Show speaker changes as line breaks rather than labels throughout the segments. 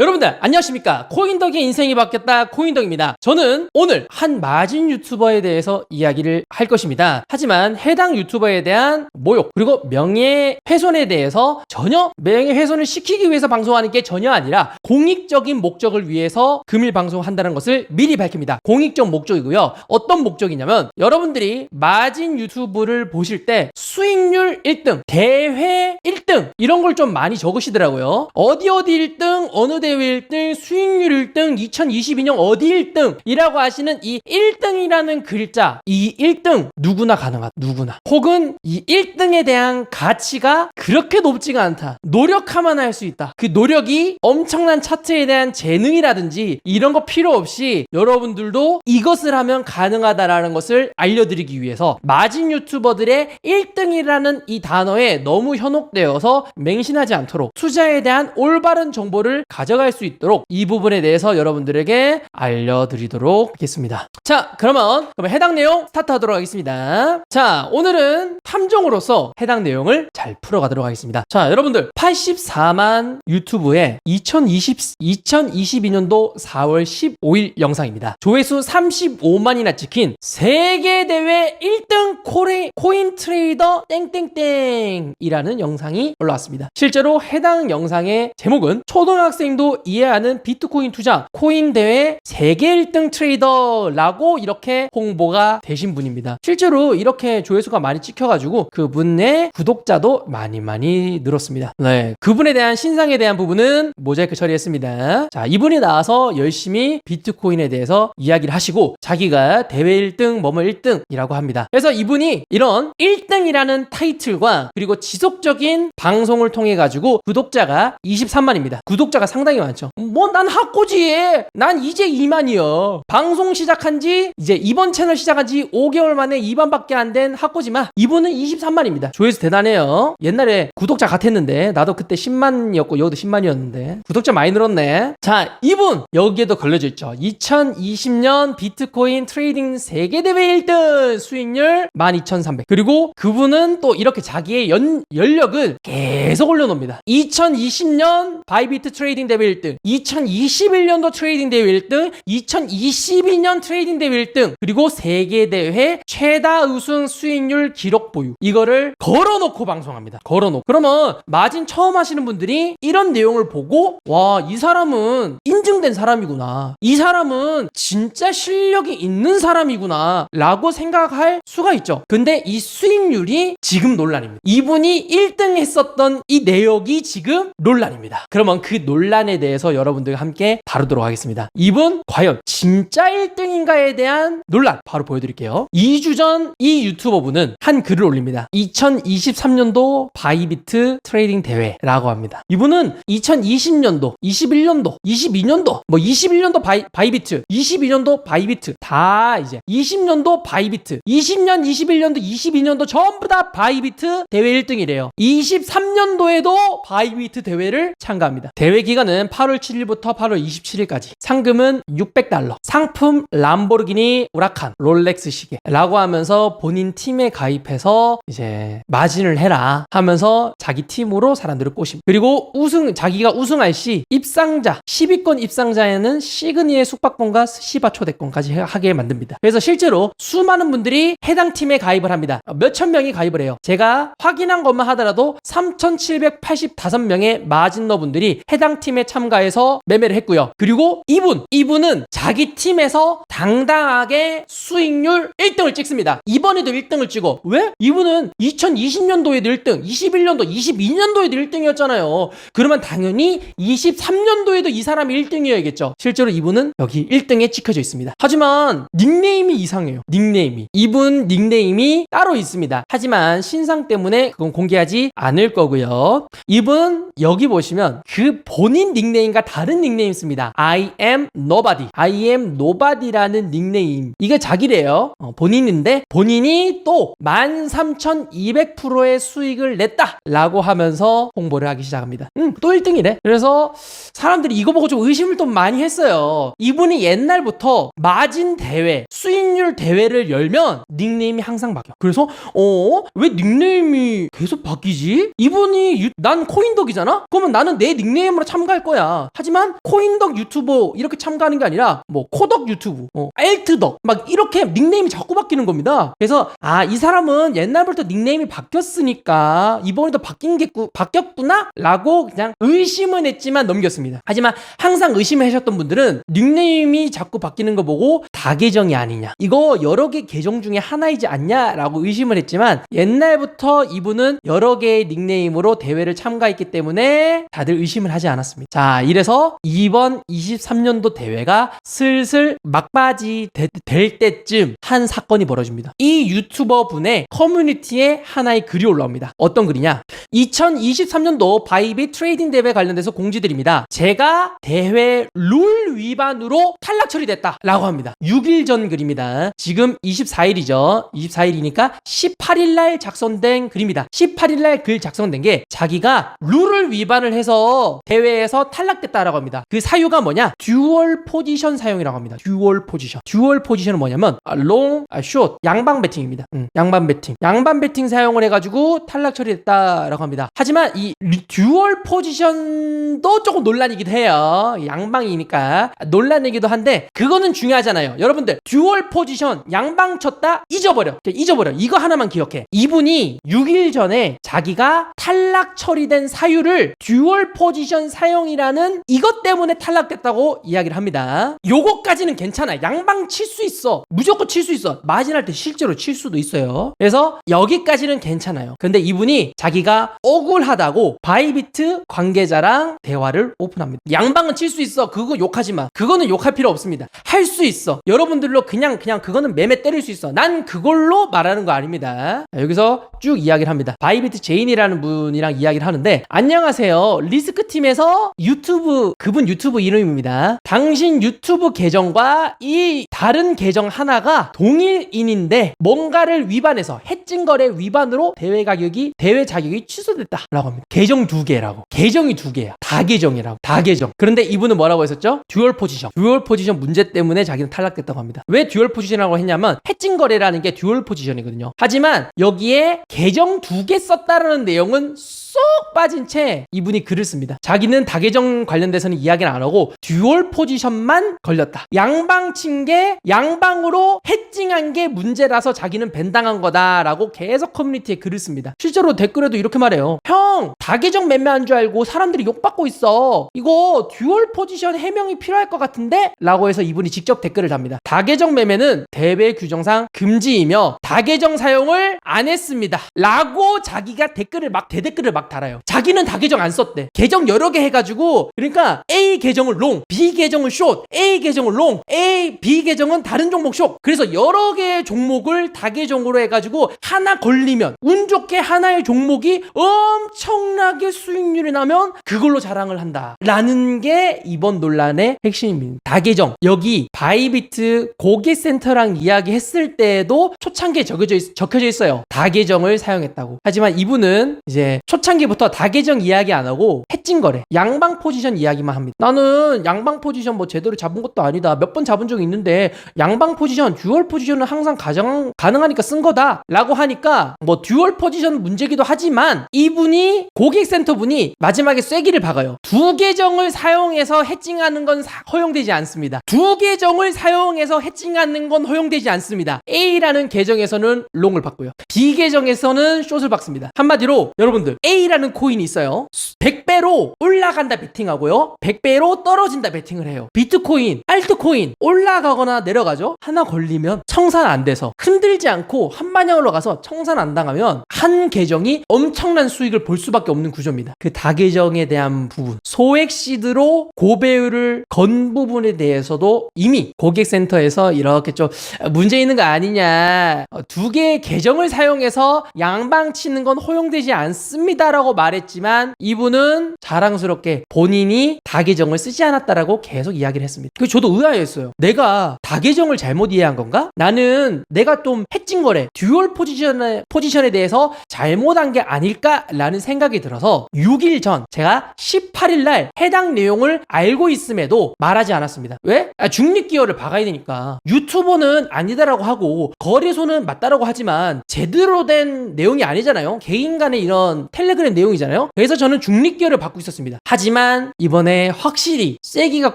여러분들 안녕하십니까? 코인덕의 인생이 바뀌었다. 코인덕입니다. 저는 오늘 한 마진 유튜버에 대해서 이야기를 할 것입니다. 하지만 해당 유튜버에 대한 모욕 그리고 명예훼손에 대해서 전혀 명예훼손을 시키기 위해서 방송하는 게 전혀 아니라 공익적인 목적을 위해서 금일 방송한다는 것을 미리 밝힙니다. 공익적 목적이고요. 어떤 목적이냐면 여러분들이 마진 유튜브를 보실 때 수익률 1등 대회 1등 이런 걸 좀 많이 적으시더라고요. 어디 어디 1등 어느 대회 1등 수익률 1등 2022년 어디 1등이라고 하시는 이 1등이라는 글자 이 1등 누구나 가능하다 누구나. 혹은 이 1등에 대한 가치가 그렇게 높지가 않다. 노력하면 할 수 있다. 그 노력이 엄청난 차트에 대한 재능이라든지 이런 거 필요 없이 여러분들도 이것을 하면 가능하다라는 것을 알려드리기 위해서 마진 유튜버들의 1등이라는 이 단어에 너무 현혹되어서 맹신하지 않도록 투자에 대한 올바른 정보를 가져 갈 수 있도록 이 부분에 대해서 여러분들에게 알려드리도록 하겠습니다. 자, 그러면, 그러면 해당 내용 스타트하도록 하겠습니다. 자, 오늘은 탐정으로서 해당 내용을 잘 풀어가도록 하겠습니다. 자, 여러분들 84만 유튜브에 2020 2022년도 4월 15일 영상입니다. 조회수 35만이나 찍힌 세계 대회 1등 코레, 코인 트레이더 땡땡땡이라는 영상이 올라왔습니다. 실제로 해당 영상의 제목은 초등학생도 이해하는 비트코인 투자 코인 대회 세계 1등 트레이더라고 이렇게 홍보가 되신 분입니다. 실제로 이렇게 조회수가 많이 찍혀가지고 그분의 구독자도 많이 많이 늘었습니다. 네, 그분에 대한 신상에 대한 부분은 모자이크 처리했습니다. 자, 이분이 나와서 열심히 비트코인에 대해서 이야기를 하시고 자기가 대회 1등, 뭐뭐 1등이라고 합니다. 그래서 이분이 이런 1등이라는 타이틀과 그리고 지속적인 방송을 통해 가지고 구독자가 23만입니다. 구독자가 상당히 많죠. 뭐 난 학고지. 난 이제 2만이요. 방송 시작한 지 이제 이번 채널 시작한 지 5개월 만에 2만밖에 안 된 학고지만 이분은 23만입니다. 조회수 대단해요. 옛날에 구독자 같았는데 나도 그때 10만이었고 여기도 10만이었는데 구독자 많이 늘었네. 자, 이분 여기에도 걸려져 있죠. 2020년 비트코인 트레이딩 세계 대회 1등 수익률 12,300. 그리고 그분은 또 이렇게 자기의 연, 연력을 계속 올려놓습니다. 2020년 바이비트 트레이딩 대회 1등, 2021년도 트레이딩 대회 1등, 2022년 트레이딩 대회 1등, 그리고 세계 대회 최다 우승 수익률 기록 보유. 이거를 걸어놓고 방송합니다. 걸어놓고. 그러면 마진 처음 하시는 분들이 이런 내용을 보고 와, 이 사람은 인증된 사람이구나. 이 사람은 진짜 실력이 있는 사람이구나. 라고 생각할 수가 있죠. 근데 이 수익률이 지금 논란입니다. 이분이 1등 했었던 이 내역이 지금 논란입니다. 그러면 그 논란에 대해서 여러분들과 함께 다루도록 하겠습니다. 이분 과연 진짜 1등인가에 대한 논란 바로 보여드릴게요. 2주 전 이 유튜버분은 한 글을 올립니다. 2023년도 바이비트 트레이딩 대회라고 합니다. 이분은 2020년도, 21년도, 22년도, 뭐 21년도 바이, 바이비트, 22년도 바이비트 다 이제 20년도 바이비트, 20년, 21년도, 22년도 전부 다 바이비트 대회 1등이래요. 23년도에도 바이비트 대회를 참가합니다. 대회 기간은 8월 7일부터 8월 27일까지. 상금은 600달러. 상품 람보르기니 우라칸, 롤렉스 시계라고 하면서 본인 팀에 가입해서 이제 마진을 해라 하면서 자기 팀으로 사람들을 꼬십. 그리고 우승 자기가 우승할 시 입상자 10위권 입상자에는 시그니의 숙박권과 스시바 초대권까지 하게 만듭니다. 그래서 실제로 수많은 분들이 해당 팀에 가입을 합니다. 몇천 명이 가입을 해요. 제가 확인한 것만 하더라도 3,785명의 마진러 분들이 해당 팀에 참가해서 매매를 했고요. 그리고 이분, 이분은 자기 팀에서 당당하게 수익률 1등을 찍습니다. 이번에도 1등을 찍어. 왜? 이분은 2020년도에도 1등, 21년도, 22년도에도 1등이었잖아요. 그러면 당연히 23년도에도 이 사람이 1등이어야겠죠. 실제로 이분은 여기 1등에 찍혀져 있습니다. 하지만 닉네임이 이상해요. 닉네임이. 이분 닉네임이 따로 있습니다. 하지만 신상 때문에 그건 공개하지 않을 거고요. 이분 여기 보시면 그 본인 닉 네임과 다른 닉네임 씁니다. I am nobody. I am nobody라는 닉네임. 이게 자기래요. 어, 본인인데 본인이 또 13,200%의 수익을 냈다 라고 하면서 홍보를 하기 시작합니다. 음, 또 1등이래. 그래서 사람들이 이거 보고 좀 의심을 좀 많이 했어요. 이분이 옛날부터 마진 대회, 수익률 대회를 열면 닉네임이 항상 바뀌어. 그래서 어? 왜 닉네임이 계속 바뀌지? 이분이 유- 난 코인덕이잖아? 그러면 나는 내 닉네임으로 참가할 거야. 거야. 하지만 코인덕 유튜버 이렇게 참가하는 게 아니라 뭐 코덕 유튜브, 어, 알트덕 막 이렇게 닉네임이 자꾸 바뀌는 겁니다. 그래서 아 이 사람은 옛날부터 닉네임이 바뀌었으니까 이번에도 바뀐 게 꾸- 바뀌었구나라고 그냥 의심은 했지만 넘겼습니다. 하지만 항상 의심하셨던 분들은 닉네임이 자꾸 바뀌는 거 보고 다 계정이 아니냐 이거 여러 개 계정 중에 하나이지 않냐라고 의심을 했지만 옛날부터 이분은 여러 개의 닉네임으로 대회를 참가했기 때문에 다들 의심을 하지 않았습니다. 자 이래서 이번 23년도 대회가 슬슬 막바지 되- 될 때쯤 한 사건이 벌어집니다. 이 유튜버 분의 커뮤니티에 하나의 글이 올라옵니다. 어떤 글이냐? 2023년도 바이비 트레이딩 대회 관련돼서 공지드립니다. 제가 대회 룰 위반으로 탈락 처리됐다 라고 합니다. 6일 전 글입니다. 지금 24일이죠. 24일이니까 18일 날 작성된 글입니다. 18일 날 글 작성된 게 자기가 룰을 위반을 해서 대회에서 탈락됐다라고 합니다. 그 사유가 뭐냐? 듀얼 포지션 사용이라고 합니다. 듀얼 포지션. 듀얼 포지션은 뭐냐면 아, 롱, 아, 숏, 양방 배팅입니다. 음, 양방 배팅. 양방 배팅 사용을 해가지고 탈락 처리됐다라고 합니다. 하지만 이 리- 듀얼 포지션도 조금 논란이기도 해요. 양방이니까 논란이기도 한데 그거는 중요하잖아요. 여러분들 듀얼 포지션 양방 쳤다 잊어버려. 잊어버려. 이거 하나만 기억해. 이분이 6일 전에 자기가 탈락 처리된 사유를 듀얼 포지션 사용 이라는 이것 때문에 탈락됐다고 이야기를 합니다. 요거까지는 괜찮아. 양방 칠 수 있어. 무조건 칠 수 있어. 마진할 때 실제로 칠 수도 있어요. 그래서 여기까지는 괜찮아요. 근데 이분이 자기가 억울하다고 바이비트 관계자랑 대화를 오픈합니다. 양방은 칠 수 있어. 그거 욕하지 마. 그거는 욕할 필요 없습니다. 할 수 있어. 여러분들로 그냥 그냥 그거는 매매 때릴 수 있어. 난 그걸로 말하는 거 아닙니다. 자, 여기서 쭉 이야기를 합니다. 바이비트 제인이라는 분이랑 이야기를 하는데 안녕하세요. 리스크 팀에서 유튜브 그분 유튜브 이름입니다. 당신 유튜브 계정과 이 다른 계정 하나가 동일인인데 뭔가를 위반해서 해증 거래 위반으로 대회 가격이 대회 자격이 취소됐다라고 합니다. 계정 두 개라고. 계정이 두 개야. 다 계정이라고. 다 계정. 그런데 이분은 뭐라고 했었죠? 듀얼 포지션. 듀얼 포지션 문제 때문에 자기는 탈락됐다고 합니다. 왜 듀얼 포지션이라고 했냐면 해증 거래라는 게 듀얼 포지션이거든요. 하지만 여기에 계정 두 개 썼다라는 내용은 쏙 빠진 채 이분이 글을 씁니다. 자기는 다계정 관련돼서는 이야기는 안 하고 듀얼 포지션만 걸렸다. 양방 친 게 양방으로 해칭한 게 문제라서 자기는 벤당한 거다라고 계속 커뮤니티에 글을 씁니다. 실제로 댓글에도 이렇게 말해요. 형, 다계정 매매한 줄 알고 사람들이 욕받고 있어. 이거 듀얼 포지션 해명이 필요할 것 같은데? 라고 해서 이분이 직접 댓글을 답니다. 다계정 매매는 대회 규정상 금지이며 다계정 사용을 안 했습니다. 라고 자기가 댓글을 막 대댓글을 막 달아요. 자기는 다계정 안 썼대. 계정 여러 개 해가지고 그러니까 A 계정을 롱, B 계정을 숏, A 계정을 롱, A, B 계정은 다른 종목 숏. 그래서 여러 개의 종목을 다계정으로 해가지고 하나 걸리면 운 좋게 하나의 종목이 엄청나게 수익률이 나면 그걸로 자랑을 한다. 라는 게 이번 논란의 핵심입니다. 다계정. 여기 바이비트 고객 센터랑 이야기했을 때에도 초창기에 적혀져, 있, 적혀져 있어요. 다계정을 사용했다고. 하지만 이분은 이제 초창기부터 다계정 이야기 안 하고 해찐 거래. 양방 포지션 이야기만 합니다. 나는 양방 포지션 뭐 제대로 잡은 것도 아니다. 몇 번 잡은 적이 있는데 양방 포지션, 듀얼 포지션은 항상 가정, 가능하니까 쓴 거다. 라고 하니까 뭐 듀얼 포지션 문제기도 하지만 이분이 고객 센터 분이 마지막에 쐐기를 박아요. 두 계정을 사용해서 해칭하는 건 사- 허용되지 않습니다. 두 계정을 사용해서 해칭하는 건 허용되지 않습니다. A라는 계정에서는 롱을 받고요. B 계정에서는 숏을 박습니다. 한마디로 여러분들 A라는 코인이 있어요. 100배로 올라간다 베팅하고요. 100배로 떨어진다 베팅을 해요. 비트코인, 알트코인 올라가거나 내려가죠. 하나 걸리면 청산 안 돼서 흔들지 않고 한 방향으로 가서 청산 안 당하면 한 계정이 엄청난 수익을 볼 수밖에 없는 구조입니다. 그 다계정에 대한 부분, 소액 시드로 고배율을 건 부분에 대해서도 이미 고객센터에 서 이렇게 좀 문제 있는 거 아니냐. 어, 두 개의 계정을 사용해서 양방 치는 건 허용되지 않습니다라고 말했지만 이분은 자랑스럽게 본인이 다계정을 쓰지 않았다라고 계속 이야기를 했습니다. 그 저도 의아했어요. 내가 다계정을 잘못 이해한 건가? 나는 내가 좀 해찐 거래, 듀얼 포지션에, 포지션에 대해서 잘못한 게 아닐까라는 생각이 들어서 6일 전 제가 18일 날 해당 내용을 알고 있음에도 말하지 않았습니다. 왜? 아, 중립 기여를 박아야 되니까. 보니까 유튜버는 아니다라고 하고 거래소는 맞다라고 하지만 제대로 된 내용이 아니잖아요. 개인 간의 이런 텔레그램 내용이잖아요. 그래서 저는 중립계를 받고 있었습니다. 하지만 이번에 확실히 세기가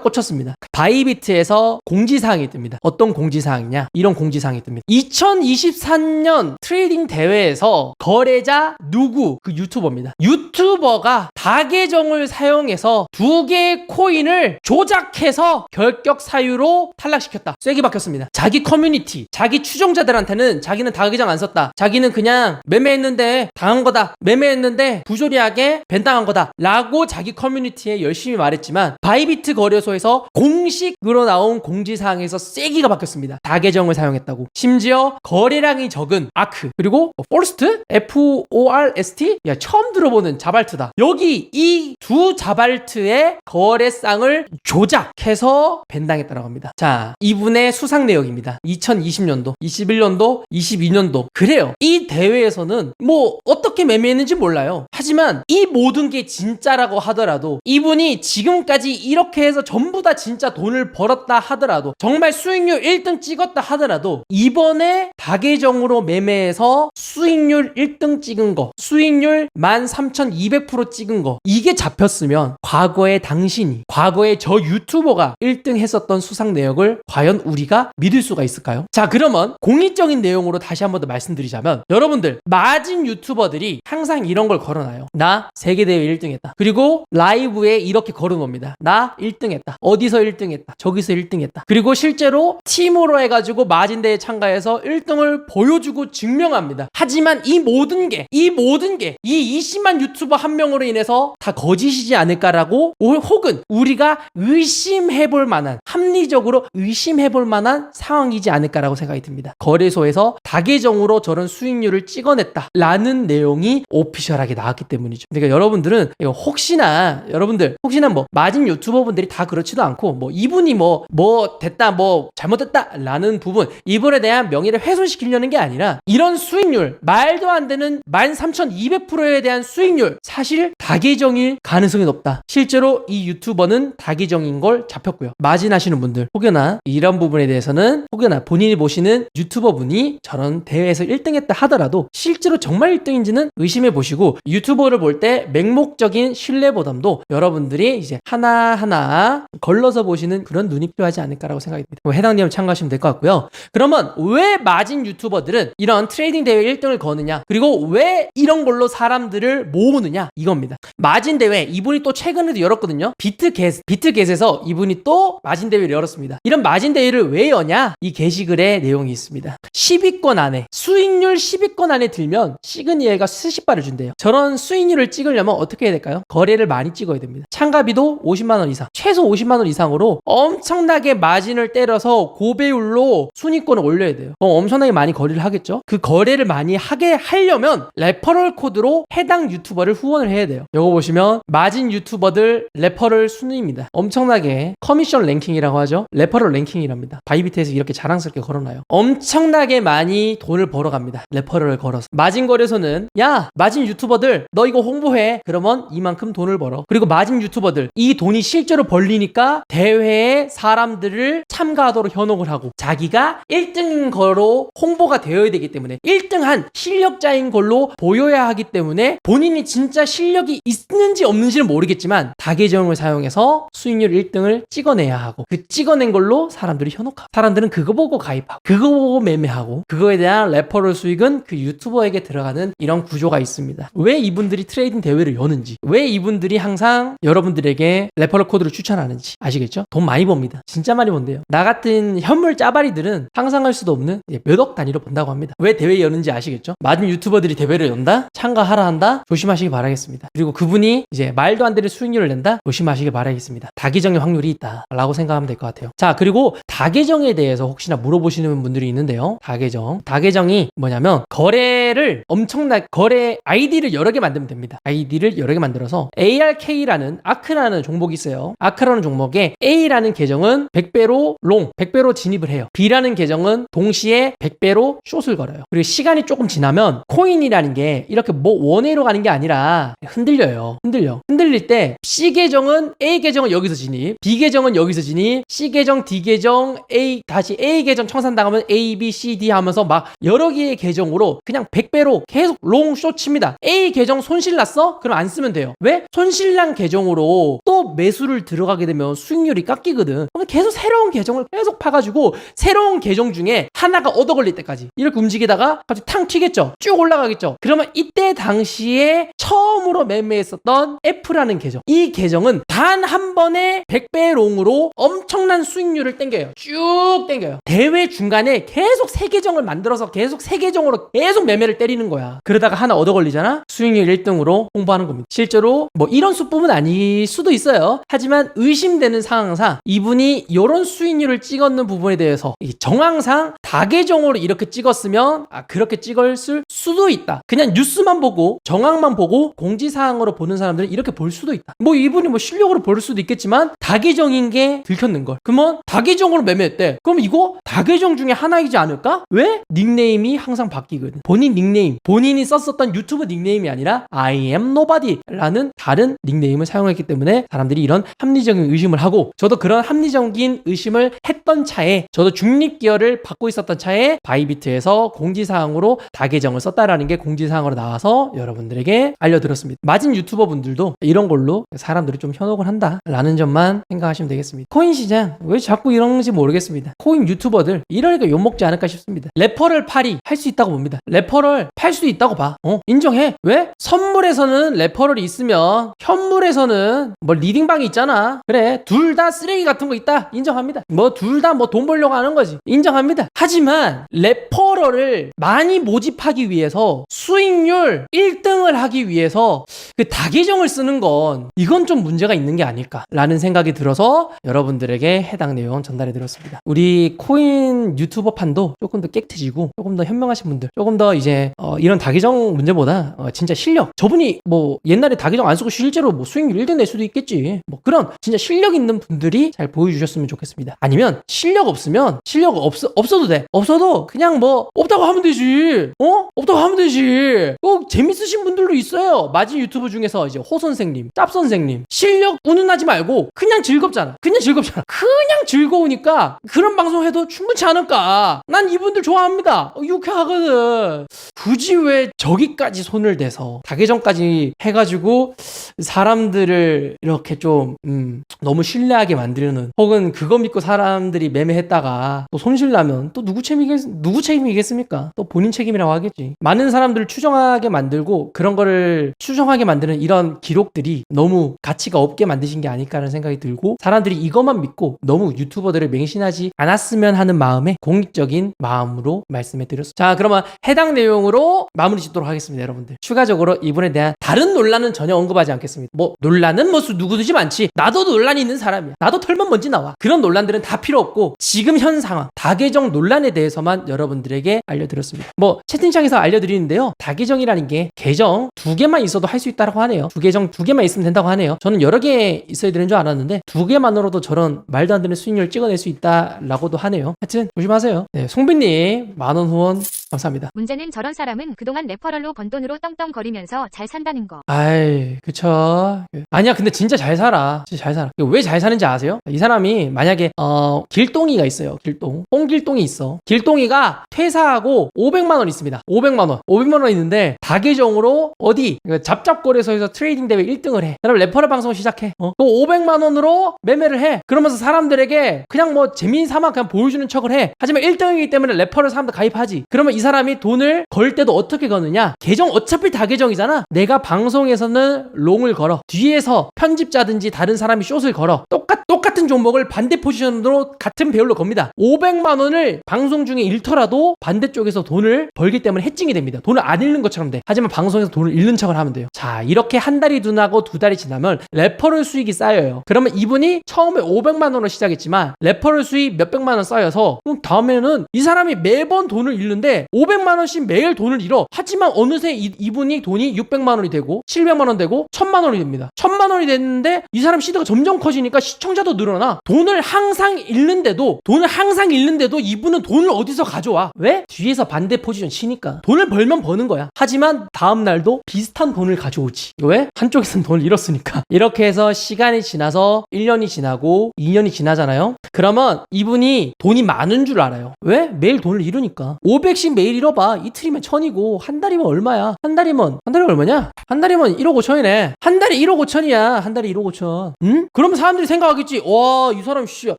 꽂혔습니다. 바이비트에서 공지사항이 뜹니다. 어떤 공지사항이냐? 이런 공지사항이 뜹니다. 2023년 트레이딩 대회에서 거래자 누구 그 유튜버입니다. 유튜버가 다계정을 사용해서 두 개의 코인을 조작해서 결격 사유로 탈락시켰다. 쐐기 박혔습니다. 자기 커뮤니티, 자기 추종자들한테는 자기는 다계정 안 썼다. 자기는 그냥 매매했는데 당한 거다. 매매했는데 부조리하게 벤당한 거다. 라고 자기 커뮤니티에 열심히 말했지만 바이비트 거래소에서 공식으로 나온 공지사항에서 쐐기가 박혔습니다. 다계정을 사용했다고. 심지어 거래량이 적은 아크 그리고 뭐 포르스트 F-O-R-S-T 야 처음 들어보는 자발트다. 여기 이 두 자발트의 거래상을 조작해서 벤당했다고 합니다. 자 이분 의 수상 내역입니다. 2020년도, 21년도, 22년도 그래요. 이 대회에서는 뭐 어떻게 매매했는지 몰라요. 하지만 이 모든 게 진짜라고 하더라도 이분이 지금까지 이렇게 해서 전부 다 진짜 돈을 벌었다 하더라도 정말 수익률 1등 찍었다 하더라도 이번에 다계정으로 매매해서 수익률 1등 찍은 거 수익률 13,200% 찍은 거 이게 잡혔으면 과거에 당신이 과거에 저 유튜버가 1등 했었던 수상 내역을 과연 우리가 믿을 수가 있을까요? 자 그러면 공익적인 내용으로 다시 한 번 더 말씀드리자면 여러분들 마진 유튜버들이 항상 이런 걸 걸어놔요. 나 세계대회 1등 했다. 그리고 라이브에 이렇게 걸어놓습니다. 나 1등 했다. 어디서 1등 했다. 저기서 1등 했다. 그리고 실제로 팀으로 해가지고 마진대회 참가해서 1등을 보여주고 증명합니다. 하지만 이 모든 게 이 모든 게 이 20만 유튜버 한 명으로 인해서 다 거짓이지 않을까라고 오- 혹은 우리가 의심해 볼 만한 합리적으로 의심해 볼 만한 상황이지 않을까라고 생각이 듭니다. 거래소에서 다계정으로 저런 수익률을 찍어냈다라는 내용이 오피셜하게 나왔기 때문이죠. 그러니까 여러분들은 혹시나 여러분들 혹시나 뭐 마진 유튜버분들이 다 그렇지도 않고 뭐 이분이 뭐뭐 됐다 뭐 잘못됐다라는 부분 이분에 대한 명예를 훼손시키려는 게 아니라 이런 수익률 말도 안 되는 13,200%에 대한 수익률 사실 다계정일 가능성이 높다. 실제로 이 유튜버는 다계정인 걸 잡혔고요. 마진하시는 분들 혹여나 이런 부분에 대해서는 혹여나 본인이 보시는 유튜버 분이 저런 대회에서 1등 했다 하더라도 실제로 정말 1등인지는 의심해 보시고 유튜버를 볼 때 맹목적인 신뢰보담도 여러분들이 이제 하나하나 걸러서 보시는 그런 눈이 필요하지 않을까라고 생각이 듭니다. 뭐 해당 내용 참고하시면 될 것 같고요. 그러면 왜 마진 유튜버들은 이런 트레이딩 대회 1등을 거느냐? 그리고 왜 이런 걸로 사람들을 모으느냐? 이겁니다. 마진 대회 이분이 또 최근에도 열었거든요. 비트겟 비트겟에서 이분이 또 마진 대회를 열었습니다. 이런 마진 대회를 왜 여냐? 이 게시글에 내용이 있습니다. 10위권 안에 수익률 10위권 안에 들면 시그니엘가 수십 발을 준대요. 저런 수익률을 찍으려면 어떻게 해야 될까요? 거래를 많이 찍어야 됩니다. 참가비도 50만 원 이상, 최소 50만 원 이상으로 엄청나게 마진을 때려서 고배율로 순위권을 올려야 돼요. 그럼 엄청나게 많이 거래를 하겠죠? 그 거래를 많이 하게 하려면 레퍼럴 코드로 해당 유튜버를 후원을 해야 돼요. 이거 보시면 마진 유튜버들 레퍼럴 순위입니다. 엄청나게 커미션 랭킹이라고 하죠. 레퍼럴 랭킹이랍니다. 바이비트에서 이렇게 자랑스럽게 걸어놔요. 엄청나게 많이 돈을 벌어갑니다. 레퍼럴을 걸어서. 마진 거래소는 야 마진 유튜버들 너 이거 홍보해. 그러면 이만큼 돈을 벌어. 그리고 마진 유튜버들 이 돈이 실제로 벌리니까 대회에 사람들을 참가하도록 현혹을 하고 자기가 1등인 거로 홍보가 되어야 되기 때문에 1등한 실력자인 걸로 보여야 하기 때문에 본인이 진짜 실력이 있는지 없는지는 모르겠지만 다계정을 사용해서 수익률 1등을 찍어내야 하고 그 찍어낸 걸로 사람들이 현혹하고 사람들은 그거 보고 가입하고 그거 보고 매매하고 그거에 대한 레퍼럴 수익은 그 유튜버에게 들어가는 이런 구조가 있습니다. 왜 이분들이 트레이딩 대회를 여는지 왜 이분들이 항상 여러분들에게 레퍼럴 코드를 추천하는지 아시겠죠? 돈 많이 법니다. 진짜 많이 번대요. 나 같은 현물 짜바리들은 상상할 수도 없는 몇억 단위로 번다고 합니다. 왜 대회 여는지 아시겠죠? 많은 유튜버들이 대회를 연다? 참가하라 한다? 조심하시기 바라겠습니다. 그리고 그분이 이제 말도 안 되는 수익률을 낸다? 조심하시기 바라겠습니다. 다계정의 확률이 있다라고 생각하면 될 것 같아요. 자, 그리고 다계정에 대해서 혹시나 물어보시는 분들이 있는데요. 다계정. 다계정이 뭐냐면 거래를 엄청나 거래 아이디를 여러 개 만들면 됩니다. 아이디를 여러 개 만들어서 ARK라는 아크라는 종목이 있어요. 아크라는 종목 종목에 A라는 계정은 100배로 롱, 100배로 진입을 해요. B라는 계정은 동시에 100배로 숏을 걸어요. 그리고 시간이 조금 지나면 코인이라는 게 이렇게 뭐 원회로 가는 게 아니라 흔들 려요. 흔들려. 흔들릴 때 C 계정은 A 계정은 여기서 진입, B 계정은 여기서 진입, C 계정, D 계정, A 다시 A 계정 청산당하면 A, B, C, D 하면서 막 여러 개의 계정으로 그냥 100배로 계속 롱, 숏 칩니다. A 계정 손실 났어? 그럼 안 쓰면 돼요. 왜? 손실난 계정으로 또 매수를 들어가게 되면 수익률이 깎이거든. 그럼 계속 새로운 계정을 계속 파가지고 새로운 계정 중에 하나가 얻어 걸릴 때까지 이렇게 움직이다가 갑자기 탕 튀겠죠. 쭉 올라가겠죠. 그러면 이때 당시에 처음으로 매매 했었던 F라는 계정. 이 계정은 단 한 번에 100배 롱으로 엄청난 수익률을 땡겨요. 쭉 땡겨요. 대회 중간에 계속 새 계정을 만들어서 계속 새 계정으로 계속 매매를 때리는 거야. 그러다가 하나 얻어 걸리잖아? 수익률 1등으로 홍보하는 겁니다. 실제로 뭐 이런 수법은 아닐 수도 있어요. 하지만 의심되는 상황상 이분이 이런 수익률을 찍었는 부분에 대해서 이 정황상 다계정으로 이렇게 찍었으면 아 그렇게 찍었을 수도 있다. 그냥 뉴스만 보고 정황만 보고 공지사항 으로 보는 사람들은 이렇게 볼 수도 있다. 뭐 이분이 뭐 실력으로 볼 수도 있겠지만 다계정인 게 들켰는 걸. 그러면 다계정으로 매매했대. 그럼 이거 다계정 중에 하나이지 않을까? 왜? 닉네임이 항상 바뀌거든. 본인 닉네임, 본인이 썼었던 유튜브 닉네임이 아니라 I am nobody라는 다른 닉네임을 사용했기 때문에 사람들이 이런 합리적인 의심을 하고 저도 그런 합리적인 의심을 했던 차에 저도 중립 기여를 받고 있었던 차에 바이비트에서 공지사항으로 다계정을 썼다라는 게 공지사항으로 나와서 여러분들에게 알려드렸습니다. 맞은 유튜버 분들도 이런 걸로 사람들이 좀 현혹을 한다라는 점만 생각하시면 되겠습니다. 코인 시장 왜 자꾸 이런지 모르겠습니다. 코인 유튜버들 이러니까 욕먹지 않을까 싶습니다. 레퍼럴 팔이 할 수 있다고 봅니다. 레퍼럴 팔 수 있다고 봐. 어, 인정해. 왜? 선물에서는 레퍼럴이 있으면 현물에서는 뭐 리딩방이 있잖아. 그래. 둘 다 쓰레기 같은 거 있다. 인정합니다. 뭐 둘 다 뭐 돈 벌려고 하는 거지. 인정합니다. 하지만 레퍼럴을 많이 모집하기 위해서 수익률 1등을 하기 위해서 그 다계정을 쓰는 건 이건 좀 문제가 있는 게 아닐까라는 생각이 들어서 여러분들에게 해당 내용 전달해 드렸습니다. 우리 코인 유튜버 판도 조금 더 깨끗해지고 조금 더 현명하신 분들, 조금 더 이제 어, 이런 다계정 문제보다 어, 진짜 실력. 저분이 뭐 옛날에 다계정 안 쓰고 실제로 뭐 수익률 1등 낼 수도 있겠지. 뭐 그런 진짜 실력 있는 분들이 잘 보여주셨으면 좋겠습니다. 아니면 실력 없으면 실력 없 없어도 돼. 없어도 그냥 뭐 없다고 하면 되지. 어? 없다고 하면 되지. 꼭 재밌으신 분들도 있어요. 마진 유튜브 중에서 이제 호 선생님, 짭 선생님 실력 운운하지 말고 그냥 즐겁잖아. 그냥 즐겁잖아. 그냥 즐거우니까 그런 방송 해도 충분치 않을까. 난 이분들 좋아합니다. 어, 유쾌하거든. 굳이 왜 저기까지 손을 대서 다계정까지 해가지고 사람들을 이렇게 좀 음, 너무 신뢰하게 만드는 혹은 그거 믿고 사람들이 매매했다가 또 손실 나면 또 누구 책임이겠 누구 책임이겠습니까? 또 본인 책임이라고 하겠지. 많은 사람들을 추정하게 만들고 그런 거를 추정하게 만드는 이런 기록들이 너무 가치가 없게 만드신 게 아닐까라는 생각이 들고 사람들이 이것만 믿고 너무 유튜버들을 맹신하지 않았으면 하는 마음에 공익적인 마음으로 말씀해 드렸습니다. 자, 그러면 해당 내용으로 마무리 짓도록 하겠습니다, 여러분들. 추가적으로 이분에 대한 다른 논란은 전혀 언급하지 않겠습니다. 뭐 논란은 뭐 수- 누구든지 많지. 나도 논란이 있는 사람이야. 나도 털면 먼지 나와. 그런 논란들은 다 필요 없고 지금 현 상황 다계정 논란에 대해서만 여러분들에게 알려드렸습니다. 뭐 채팅창에서 알려드리는데요. 다계정이라는 게 계정 두 개만 있어도 할 수 있다 고 하네요. 두 계정 두 개만 있으면 된다고 하네요. 저는 여러 개 있어야 되는 줄 알았는데 두 개만으로도 저런 말도 안 되는 수익률 찍어낼 수 있다라고도 하네요. 하여튼 조심하세요. 네, 송빈님 만원 후원 감사합니다.
문제는 저런 사람은 그동안 레퍼럴로 번 돈으로 떵떵거리면서 잘 산다는 거.
아이, 그쵸. 아니야, 근데 진짜 잘 살아. 진짜 잘 살아. 왜 잘 사는지 아세요? 이 사람이 만약에, 어, 길동이가 있어요. 길동. 뽕길동이 있어. 길동이가 퇴사하고 500만원 있습니다. 500만원. 500만원 있는데, 다계정으로 어디, 그 잡잡거래소에서 트레이딩 대회 1등을 해. 그럼 레퍼럴 방송을 시작해. 어? 그 500만원으로 매매를 해. 그러면서 사람들에게 그냥 뭐 재미삼아 그냥 보여주는 척을 해. 하지만 1등이기 때문에 레퍼럴 사람들 가입하지. 그러면 이 사람이 돈을 걸 때도 어떻게 거느냐? 계정 어차피 다 계정이잖아. 내가 방송에서는 롱을 걸어. 뒤에서 편집자든지 다른 사람이 숏을 걸어. 똑같 똑같은 종목을 반대 포지션으로 같은 배열로 겁니다. 500만 원을 방송 중에 잃더라도 반대쪽에서 돈을 벌기 때문에 해칭이 됩니다. 돈을 안 잃는 것처럼 돼. 하지만 방송에서 돈을 잃는 척을 하면 돼요. 자, 이렇게 한 달이 지나고 두 달이 지나면 레퍼럴 수익이 쌓여요. 그러면 이분이 처음에 500만 원으로 시작했지만 레퍼럴 수익 몇백만 원 쌓여서 다음에는 이 사람이 매번 돈을 잃는데 500만 원씩 매일 돈을 잃어. 하지만 어느새 이, 이분이 돈이 600만 원이 되고 700만 원 되고 1000만 원이 됩니다. 1000만 원이 됐는데 이 사람 시드가 점점 커지니까 시청자도 늘어나. 돈을 항상 잃는데도 돈을 항상 잃는데도 이분은 돈을 어디서 가져와? 왜? 뒤에서 반대 포지션 치니까. 돈을 벌면 버는 거야. 하지만 다음 날도 비슷한 돈을 가져오지. 왜? 한쪽에서는 돈을 잃었으니까. 이렇게 해서 시간이 지나서 1년이 지나고 2년이 지나잖아요. 그러면 이분이 돈이 많은 줄 알아요. 왜? 매일 돈을 잃으니까. 500씩 매일 잃어봐. 이틀이면 천이고 한 달이면 얼마야? 한 달이면 한 달이면 얼마냐? 한 달이면 1억 5천이네. 한 달에 1억 5천이야. 한 달에 1억 5천. 응? 그러면 사람들이 생각하겠지. 와, 이 사람 씨,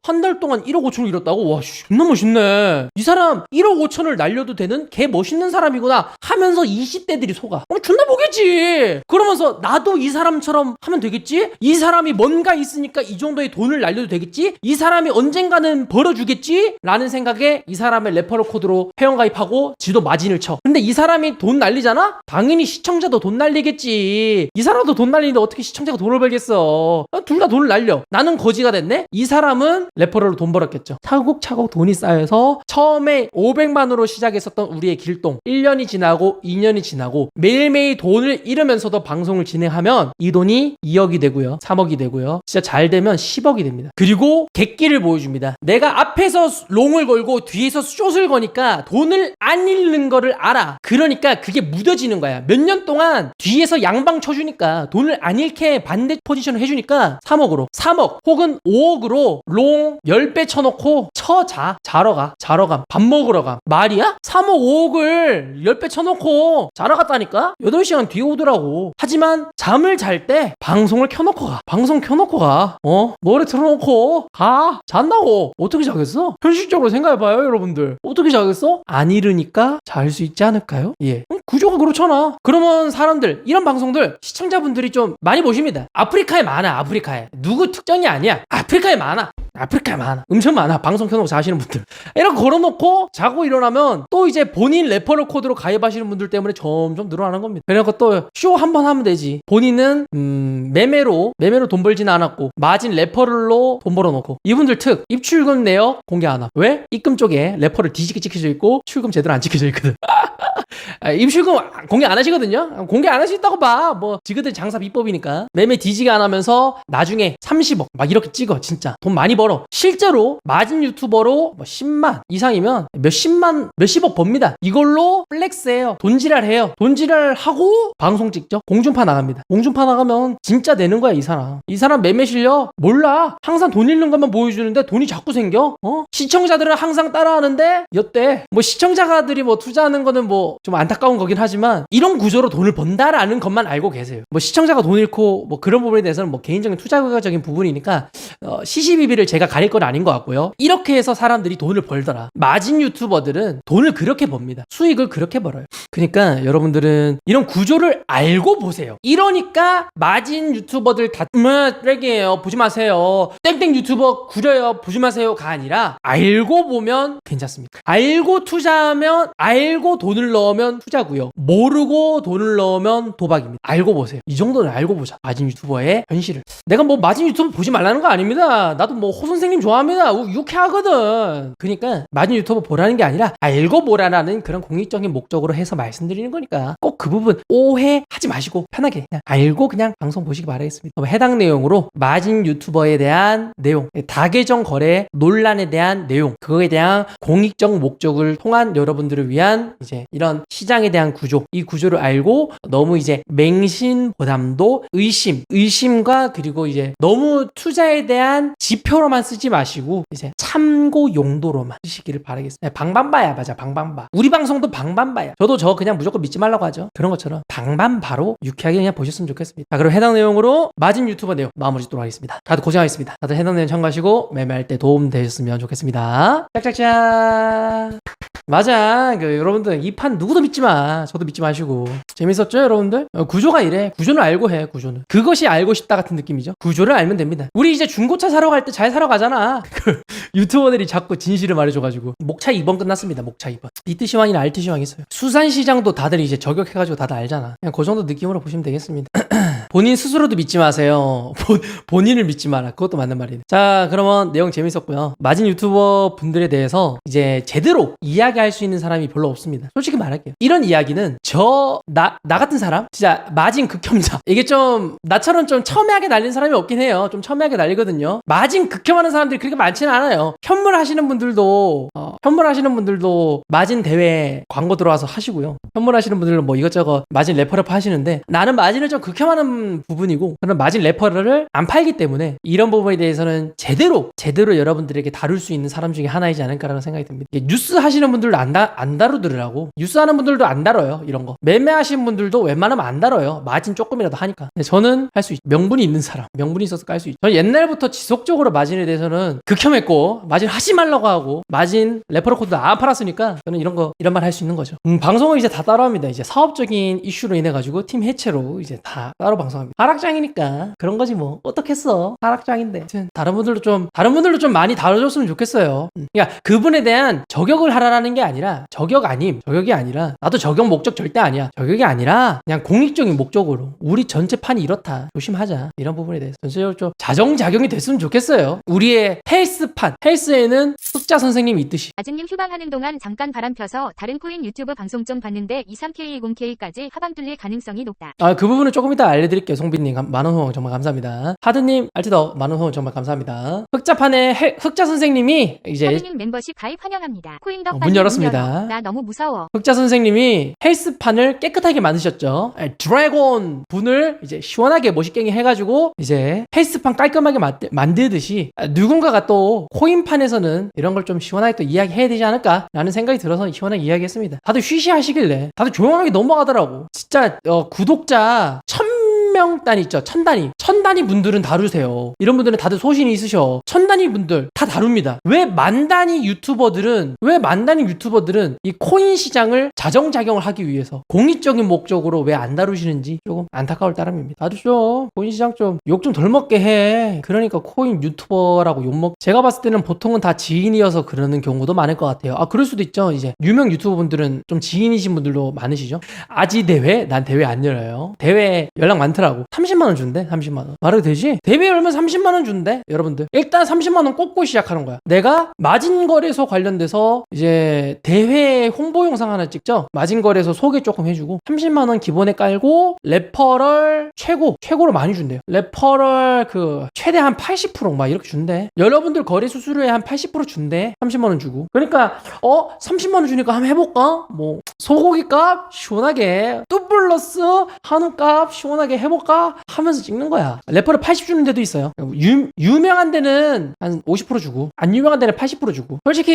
한 달 동안 1억 5천을 잃었다고? 와, 씨, 존나 멋있네. 이 사람 1억 5천을 날려도 되는 개 멋있는 사람이구나 하면서 20대들이 속아. 어, 존나 보겠지. 그러면서 나도 이 사람처럼 하면 되겠지? 이 사람이 뭔가 있으니까 이 정도의 돈을 날려도 되겠지? 이 사람이 언젠가는 벌어주겠지? 라는 생각에 이 사람의 레퍼럴 코드로 회원 가입하고 지도 마진을 쳐. 근데 이 사람이 돈 날리잖아? 당연히 시청자도 돈 날리겠지. 이 사람도 돈 날리는데 어떻게 시청자가 돈을 벌겠어? 둘 다 돈을 날려. 나는 거지가 됐네? 이 사람은 레퍼럴로 돈 벌었겠죠. 차곡차곡 돈이 쌓여서 처음에 500만으로 시작했었던 우리의 길동 1년이 지나고 2년이 지나고 매일매일 돈을 잃으면서도 방송을 진행하면 이 돈이 2억이 되고요. 3억이 되고요. 진짜 잘 되면 10억이 됩니다. 그리고 객기를 보여줍니다. 내가 앞에서 수- 롱을 걸고 뒤에서 숏을 거니까 돈을 안 잃는 거를 알아. 그러니까 그게 무뎌지는 거야. 몇 년 동안 뒤에서 양방 쳐주니까 돈을 안 잃게 반대 포지션을 해주니까 3억으로. 3억 혹은 5억으로 롱 10배 쳐놓고 쳐자. 자러 가. 자러 가밥 먹으러 가. 말이야? 3억 5억을 10배 쳐놓고 자러 갔다니까? 8시간 뒤에 오더라고. 하지만 잠을 잘 때 방송을 켜놓고 가. 방송 켜놓고 가 어? 노래 틀어놓고 가. 잔다고. 어떻게 자겠어? 현실적으로 생각해봐요 여러분들. 어떻게 자겠어? 안 잃으니까 잘 수 있지 않을까요? 예. 응, 구조가 그렇잖아. 그러면 사람들 이런 방송들 시청자분들이 좀 많이 보십니다. 아프리카에 많아 아프리카에. 누구 특정이 아니야. 아프리카에 많아 아프리카에 많아. 엄청 많아. 방송 켜놓고 자시는 분들. 이렇게 걸어놓고 자고 일어나면 또 이제 본인 레퍼럴 코드로 가입하시는 분들 때문에 점점 늘어나는 겁니다. 그래서 또쇼 한 번 하면 되지. 본인은 음, 매매로 매매로 돈 벌지는 않았고 마진 레퍼럴로 돈 벌어놓고. 이분들 특 입출금 내역 공개 안 함. 왜? 입금 쪽에 레퍼럴 뒤지게 찍혀져 있고 출금 제대로 안 찍혀져 있거든 아, 입출금 공개 안 하시거든요. 공개 안 하시다고 봐. 뭐 지그들 장사 비법이니까 매매 뒤지게 안 하면서 나중에 30억 막 이렇게 찍어 진짜 돈 많이 벌어. 실제로 마진 유튜버로 뭐 10만 이상이면 몇십만 몇십억 법니다. 이걸로 플렉스해요. 돈지랄 해요. 돈지랄 하고 방송 찍죠. 공중파 나갑니다. 공중파 나가면 진짜 되는 거야 이 사람. 이 사람 매매 실력 몰라. 항상 돈 잃는 것만 보여주는데 돈이 자꾸 생겨. 어? 시청자들은 항상 따라하는데 여태 뭐 시청자들이 뭐 투자하는 거는 뭐좀 안타까운 거긴 하지만 이런 구조로 돈을 번다라는 것만 알고 계세요. 뭐 시청자가 돈 잃고 뭐 그런 부분에 대해서는 뭐 개인적인 투자적인 부분이니까 어, 시시비비를 제가 가릴 건 아닌 것 같고요. 이렇게 해서 사람들이 돈을 벌더라. 마진 유튜버들은 돈을 그렇게 법니다. 수익을 그렇게 벌어요. 그러니까 여러분들은 이런 구조를 알고 보세요. 이러니까 마진 유튜버들 다 음, 쓰레기예요. 보지 마세요. 땡땡 유튜버 구려요. 보지 마세요가 아니라 알고 보면 괜찮습니다. 알고 투자하면 알고 돈을 넣으면 투자고요. 모르고 돈을 넣으면 도박입니다. 알고 보세요. 이 정도는 알고 보자. 마진 유튜버의 현실을. 내가 뭐 마진 유튜브 보지 말라는 거 아닙니다. 나도 뭐 호 선생님 좋아합니다. 우- 유쾌하거든. 그러니까 마진 유튜버 보라는 게 아니라 알고 보라라는 그런 공익적인 목적으로 해서 말씀드리는 거니까 꼭 그 부분 오해하지 마시고 편하게 그냥 알고 그냥 방송 보시기 바라겠습니다. 해당 내용으로 마진 유튜버에 대한 내용, 다계정 거래 논란에 대한 내용, 그거에 대한 공익적 목적을 통한 여러분들을 위한 이제 이런 시장에 대한 구조, 이 구조를 알고 너무 이제 맹신 보담도 의심, 의심과 그리고 이제 너무 투자에 대한 지표로만 쓰지 마시고 이제 참고 용도로만 쓰시기를 바라겠습니다. 네, 방방바야 맞아 방방바. 우리 방송도 방방바야. 저도 저 그냥 무조건 믿지 말라고 하죠. 그런 것처럼 방방바로 유쾌하게 그냥 보셨으면 좋겠습니다. 자 그럼 해당 내용으로 마진 유튜버 내용 마무리 짓도록 하겠습니다. 다들 고생하셨습니다. 다들 해당 내용 참고하시고 매매할 때 도움 되셨으면 좋겠습니다. 짝짝짝. 맞아. 그 여러분들 이 판 누구도 믿지 마. 저도 믿지 마시고. 재밌었죠, 여러분들? 어, 구조가 이래. 구조는 알고 해. 구조는. 그것이 알고 싶다 같은 느낌이죠. 구조를 알면 됩니다. 우리 이제 중고차 사러 갈 때 잘 사러 가잖아. 그 유튜버들이 자꾸 진실을 말해줘가지고 목차 2번 끝났습니다. 목차 2번. 리트 시황이나 알트 시황 있어요. 수산 시장도 다들 이제 저격해가지고 다들 알잖아. 그냥 그 정도 느낌으로 보시면 되겠습니다. 본인 스스로도 믿지 마세요. 본, 본인을 믿지 마라. 그것도 맞는 말이네. 자, 그러면 내용 재밌었고요. 마진 유튜버 분들에 대해서 이제 제대로 이야기할 수 있는 사람이 별로 없습니다. 솔직히 말할게요. 이런 이야기는 저, 나, 나 같은 사람? 진짜 마진 극혐자. 이게 좀, 나처럼 좀 첨예하게 날리는 사람이 없긴 해요. 좀 첨예하게 날리거든요. 마진 극혐하는 사람들이 그렇게 많지는 않아요. 현물하시는 분들도, 어, 현물하시는 분들도 마진 대회 광고 들어와서 하시고요. 현물하시는 분들은 뭐 이것저것 마진 레퍼럴 하시는데 나는 마진을 좀 극혐하는 부분이고 그런 마진 레퍼럴을 안 팔기 때문에 이런 부분에 대해서는 제대로 제대로 여러분들에게 다룰 수 있는 사람 중에 하나이지 않을까라는 생각이 듭니다. 뉴스 하시는 분들도 안, 다, 안 다루더라고. 뉴스 하는 분들도 안 다뤄요. 이런 거. 매매하시는 분들도 웬만하면 안 다뤄요. 마진 조금이라도 하니까. 근데 저는 할 수 있죠. 명분이 있는 사람. 명분이 있어서 깔 수 있죠. 저는 옛날부터 지속적으로 마진에 대해서는 극혐했고 마진 하지 말라고 하고 마진 레퍼럴 코드 안 팔았으니까 저는 이런 거 이런 말 할 수 있는 거죠. 음, 방송을 이제 다 따라합니다. 이제 사업적인 이슈로 인해 가지고 팀 해체로 이제 다 따로 방 송합니다. 하락장이니까 그런 거지 뭐. 어떻겠어? 하락장인데. 다른 분들도 좀 다른 분들도 좀 많이 다뤄줬으면 좋겠어요. 음, 그러니까 그분에 대한 저격을 하라라는 게 아니라 저격 아님 저격이 아니라 나도 저격 목적 절대 아니야. 저격이 아니라 그냥 공익적인 목적으로 우리 전체 판이 이렇다. 조심하자. 이런 부분에 대해서 전체적으로 좀 자정작용이 됐으면 좋겠어요. 우리의 헬스판. 헬스에는 흑자 선생님이 있듯이
아즈님 휴방하는 동안 잠깐 바람 펴서 다른 코인 유튜브 방송 좀 봤는데 23K10K까지 하방 뚫릴 가능성이 높다.
아, 그 부분은 조금 이따 알려드릴게요. 송빈님, 감- 많은 후원 정말 감사합니다. 하드님, 알티더 많은 후원 정말 감사합니다. 흑자판의 해- 흑자 선생님이 이제
하드님 멤버십 가입 환영합니다. 코인덕
어, 문 열었습니다.
나 너무 무서워.
흑자 선생님이 헬스판을 깨끗하게 만드셨죠. 에, 드래곤 분을 이제 시원하게 멋있게 해가지고 이제 헬스판 깔끔하게 만드, 만들듯이 아, 누군가가 또 코인판에서는 이런 걸좀 시원하게 또 이야기해야 되지 않을까라는 생각이 들어서 시원하게 이야기했습니다. 다들 쉬쉬하시길래 다들 조용하게 넘어가더라고. 진짜 어, 구독자 천명 단위 있죠. 천 단위. 천 단위 분들은 다루세요. 이런 분들은 다들 소신이 있으셔. 천 단위 분들 다 다룹니다. 왜 만 단위 유튜버들은 왜 만 단위 유튜버들은 이 코인 시장을 자정작용을 하기 위해서 공익적인 목적으로 왜 안 다루시는지 조금 안타까울 따름입니다. 다루죠. 코인 시장 좀 욕 좀 덜 먹게 해. 그러니까 코인 유튜버라고 욕 먹. 제가 봤을 때는 보통은 다 지인이어서 그러는 경우도 많을 것 같아요. 아 그럴 수도 있죠. 이제 유명 유튜버 분들은 좀 지인이신 분들도 많으시죠. 아지 대회 난 대회 안 열어요. 대회 연락 많더라고. 30만 원 준대. 30만 원. 말해도 되지? 대회 열면 30만 원 준대. 여러분들. 일단 30만 원 꽂고 시작하는 거야. 내가 마진 거래소 관련돼서 이제 대회 홍보 영상 하나 찍죠. 마진 거래소 소개 조금 해주고 30만 원 기본에 깔고 레퍼럴 최고 최고로 많이 준대요. 레퍼럴 그 최대 한 80%막 이렇게 준대. 여러분들 거래 수수료에 한 80% 준대. 30만 원 주고. 그러니까 어 30만 원 주니까 한번 해볼까? 뭐 소고기 값 시원하게 뚜 플러스 한우 값 시원하게 해볼까 하면서 찍는 거야. 레퍼럴 80 주는 데도 있어요. 유, 유명한 데는 한 50% 주고 안 유명한 데는 80% 주고. 솔직히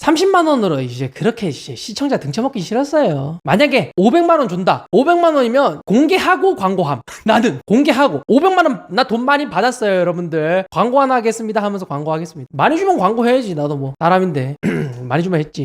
30만 원으로 이제 그렇게 이제 시청자 등쳐먹기 싫었어요. 만약에 500만 원 준다. 500만 원이면 공개하고 광고함. 나는 공개하고 500만 원 나 돈 많이 받았어요, 여러분들. 광고 하나 하겠습니다 하면서 광고하겠습니다. 많이 주면 광고해야지. 나도 뭐 사람인데 많이 주면 했지.